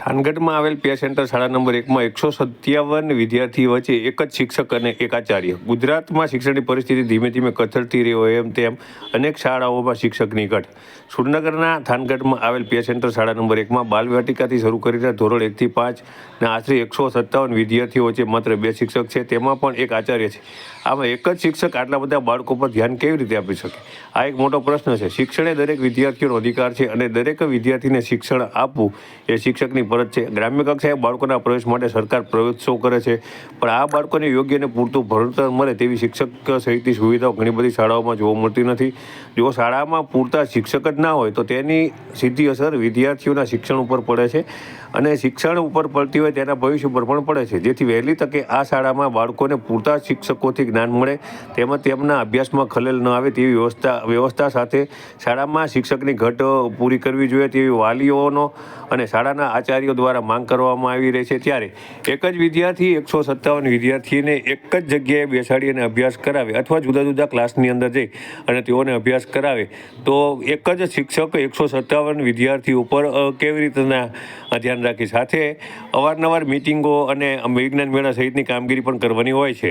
થાનગઢમાં આવેલ pay centre શાળા number એકમાં એકસો સત્યાવન વિદ્યાર્થી વચ્ચે એક જ શિક્ષક અને એક આચાર્ય. ગુજરાતમાં શિક્ષણની પરિસ્થિતિ ધીમે ધીમે કથળતી રહી હોય એમ તેમ અનેક શાળાઓમાં શિક્ષકની ઘટ. સુરનગરના થાનગઢમાં આવેલ પે સેન્ટર શાળા નંબર એકમાં બાલવાટિકાથી શરૂ કરીને ધોરણ એકથી પાંચ ને આશરે એકસો સત્તાવન વિદ્યાર્થીઓ વચ્ચે માત્ર બે શિક્ષક છે, તેમાં પણ એક આચાર્ય છે. આમાં એક જ શિક્ષક આટલા બધા બાળકો પર ધ્યાન કેવી રીતે આપી શકે? આ એક મોટો પ્રશ્ન છે. શિક્ષણ એ દરેક વિદ્યાર્થીઓનો અધિકાર છે અને દરેક વિદ્યાર્થીને શિક્ષણ આપવું એ શિક્ષકની ફરજ છે. ગ્રામ્ય કક્ષાએ બાળકોના પ્રવેશ માટે સરકાર પ્રવેશો કરે છે. પણ આ બાળકોને યોગ્ય અને પૂરતું ભણતર મળે તેવી શિક્ષક સહિતની સુવિધાઓ ઘણી બધી શાળાઓમાં જોવા મળતી નથી. જો શાળામાં પૂરતા શિક્ષક જ ના હોય તો તેની સીધી અસર વિદ્યાર્થીઓના શિક્ષણ ઉપર પડે છે અને શિક્ષણ ઉપર પડતી હોય તેના ભવિષ્ય ઉપર પણ પડે છે. જેથી વહેલી તકે આ શાળામાં બાળકોને પૂરતા શિક્ષકોથી જ્ઞાન મળે તેમજ તેમના અભ્યાસમાં ખલેલ ન આવે તેવી વ્યવસ્થા વ્યવસ્થા સાથે શાળામાં શિક્ષકની ઘટ પૂરી કરવી જોઈએ તેવી વાલીઓનો અને શાળાના આચાર્યો દ્વારા માંગ કરવામાં આવી રહી છે. ત્યારે એક જ વિદ્યાર્થી, એકસો સત્તાવન વિદ્યાર્થીને એક જ જગ્યાએ બેસાડી અને અભ્યાસ કરાવે અથવા જુદા જુદા ક્લાસની અંદર જઈ અને તેઓને અભ્યાસ કરાવે. તો એક જ શિક્ષક એકસો સત્તાવન વિદ્યાર્થી ઉપર કેવી રીતના ધ્યાન રાખી? સાથે અવારનવાર મિટિંગો અને વિજ્ઞાન મેળા સહિતની કામગીરી પણ કરવાની હોય છે.